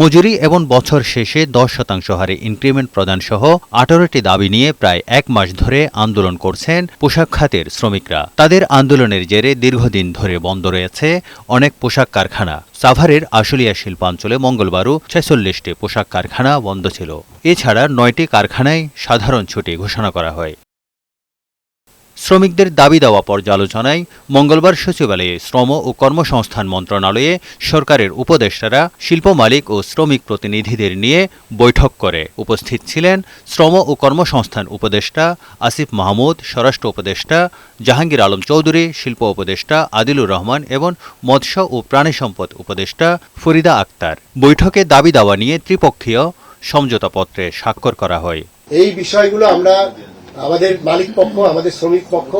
মজুরি এবং বছর শেষে দশ শতাংশ হারে ইনক্রিমেন্ট প্রদান সহ আঠারোটি দাবি নিয়ে প্রায় এক মাস ধরে আন্দোলন করছেন পোশাক খাতের শ্রমিকরা। তাদের আন্দোলনের জেরে দীর্ঘদিন ধরে বন্ধ রয়েছে অনেক পোশাক কারখানা। সাভারের আশুলিয়া শিল্পাঞ্চলে মঙ্গলবারও ছেচল্লিশটি পোশাক কারখানা বন্ধ ছিল। এছাড়া নয়টি কারখানায় সাধারণ ছুটি ঘোষণা করা হয়। শ্রমিকদের দাবি দেওয়া পর্যালোচনায় মঙ্গলবার সচিবালয়ে শ্রম ও কর্মসংস্থান মন্ত্রণালয়ে সরকারের উপদেষ্টারা শিল্প মালিক ও শ্রমিক প্রতিনিধিদের নিয়ে বৈঠক করে উপস্থিত ছিলেন শ্রম ও কর্মসংস্থান উপদেষ্টা আসিফ মাহমুদ, স্বরাষ্ট্র উপদেষ্টা জাহাঙ্গীর আলম চৌধুরী, শিল্প উপদেষ্টা আদিলুর রহমান এবং মৎস্য ও প্রাণী সম্পদ উপদেষ্টা ফরিদা আক্তার। বৈঠকে দাবি দাওয়া নিয়ে ত্রিপক্ষীয় সমঝোতাপত্রে স্বাক্ষর করা হয়। এই বিষয়গুলো আমরা আমাদের মালিক পক্ষ, আমাদের শ্রমিক পক্ষ,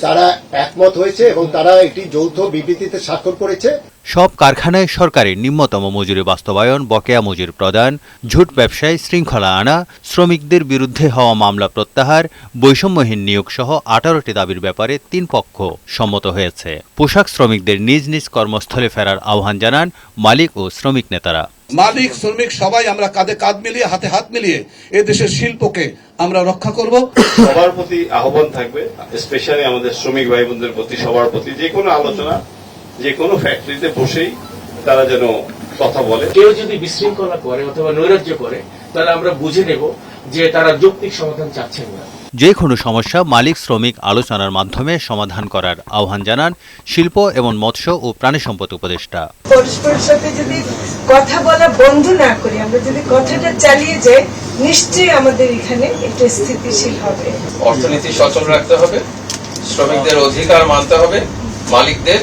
তারা একমত হয়েছে এবং তারা একটি যৌথ বিবৃতিতে স্বাক্ষর করেছে। সব কারখানায় সরকারের নিম্নতম মজুরি বাস্তবায়ন বকেয়া মজুরি প্রদান ঝুট ব্যবসায় শৃঙ্খলা আনা শ্রমিকদের বিরুদ্ধে হওয়া মামলা প্রত্যাহার বৈষম্যহীন নিয়োগ সহ আঠারোটি দাবির ব্যাপারে তিন পক্ষ সম্মত হয়েছে। পোশাক শ্রমিকদের নিজ নিজ কর্মস্থলে ফেরার আহ্বান জানান মালিক ও শ্রমিক নেতারা। মালিক শ্রমিক সবাই আমরা কাঁধে কাঁধ মিলিয়ে হাতে হাত মিলিয়ে এ দেশের শিল্পকে আমরা রক্ষা করব। সবার প্রতি আহ্বান থাকবে স্পেশালি আমাদের শ্রমিক ভাই বোনদের প্রতি সবার প্রতি যে কোনো আলোচনা যে কোনো ফ্যাক্টরিতে বসেই তারা যেন কথা বলে। কেউ যদি বিশৃঙ্খলা করে অথবা নৈরাজ্য করে তাহলে আমরা বুঝে নেব যে তারা যৌক্তিক সমাধান চাচ্ছেন না। যে কোনো সমস্যা মালিক শ্রমিক আলোচনার মাধ্যমে সমাধান করার আহ্বান জানান শিল্প এবং মৎস্য ও প্রাণী সম্পদ উপদেষ্টা। পরস্পরের সাথে যদি কথা বলা বন্ধ না করি আমরা যদি কথাটা চালিয়ে যাই নিশ্চয়ই আমাদের এখানে একটু স্থিতিশীল হবে। অর্থনীতি সচল রাখতে হবে শ্রমিকদের অধিকার মানতে হবে মালিকদের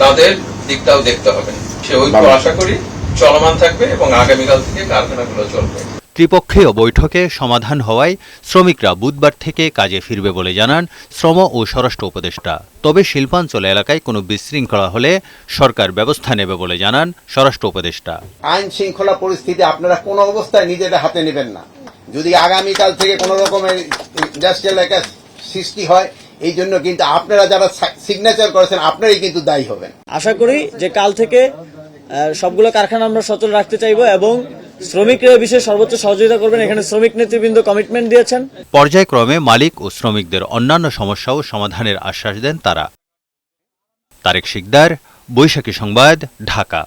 তাদের দিকটাও দেখতে হবে। সে ঐক্য আশা করি চলমান থাকবে এবং আগামীকাল থেকে কারখানাগুলো চলবে। ত্রিপক্ষীয় বৈঠকে সমাধান হওয়ায় শ্রমিকরা বুধবার থেকে কাজে ফিরবে বলে জানান শ্রম ও স্বরাষ্ট্র উপদেষ্টা। তবে শিল্পাঞ্চল এলাকায় কোনো বিশৃঙ্খলা হলে সরকার ব্যবস্থা নেবে বলে জানান স্বরাষ্ট্র উপদেষ্টা। আইন শৃঙ্খলা পরিস্থিতি আপনারা কোনো অবস্থায় নিজেদের হাতে নেবেন না। যদি আগামীকাল থেকে কোনো রকমের ইন্ডাস্ট্রিয়াল এলাকা সৃষ্টি হয় এই জন্য কিন্তু আপনারা যারা সিগনেচার করেছেন আপনারাই কিন্তু দায়ী হবেন। আশা করি যে কাল থেকে সবগুলো কারখানা আমরা সচল রাখতে চাইব এবং শ্রমিকরা বিষয়ে সর্বোচ্চ সহযোগিতা করবেন। এখানে শ্রমিক নেতৃবৃন্দ কমিটমেন্ট দিয়েছেন। পর্যায়ক্রমে মালিক ও শ্রমিকদের অন্যান্য সমস্যাও সমাধানের আশ্বাস দেন তারা। তারেক শিকদার বৈশাখী সংবাদ ঢাকা।